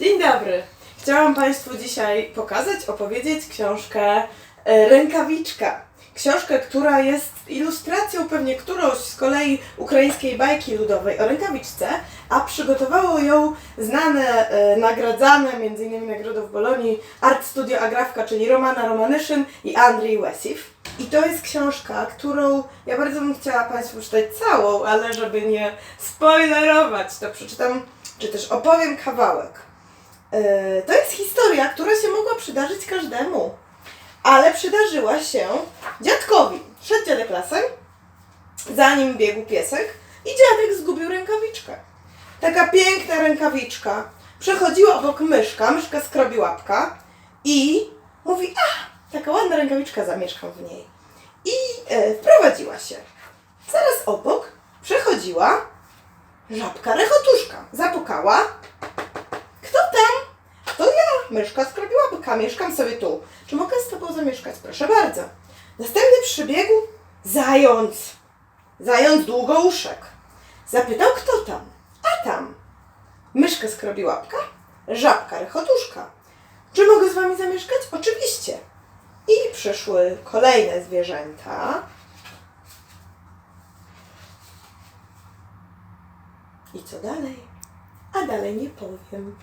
Dzień dobry. Chciałam Państwu dzisiaj pokazać, opowiedzieć książkę e, Rękawiczka. Książkę, która jest ilustracją pewnie którąś z kolei ukraińskiej bajki ludowej o rękawiczce, a przygotowało ją znane, e, nagradzane, m.in. nagrodą w Bolonii, Art Studio Agrawka, czyli Romana Romanyszyn i Andrzej Łesif. I to jest książka, którą ja bardzo bym chciała Państwu czytać całą, ale żeby nie spoilerować, to przeczytam, czy też opowiem kawałek. Yy, to jest historia, która się mogła przydarzyć każdemu, ale przydarzyła się dziadkowi. Szedł dziadek lasem, za nim biegł piesek i dziadek zgubił rękawiczkę. Taka piękna rękawiczka. Przechodziła obok myszka, myszka skrobi łapka i mówi, a, taka ładna rękawiczka, zamieszkam w niej. I e, wprowadziła się. Zaraz obok przechodziła żabka rechotuszka. Zapukała. Myszka skrobiła byka, mieszkam sobie tu. Czy mogę z tobą zamieszkać? Proszę bardzo. Następny przybiegł zając. Zając długouszek. Zapytał, kto tam? A tam. Myszka skrobi łapka, żabka rechotuszka. Czy mogę z wami zamieszkać? Oczywiście. I przyszły kolejne zwierzęta. I co dalej? A dalej nie powiem.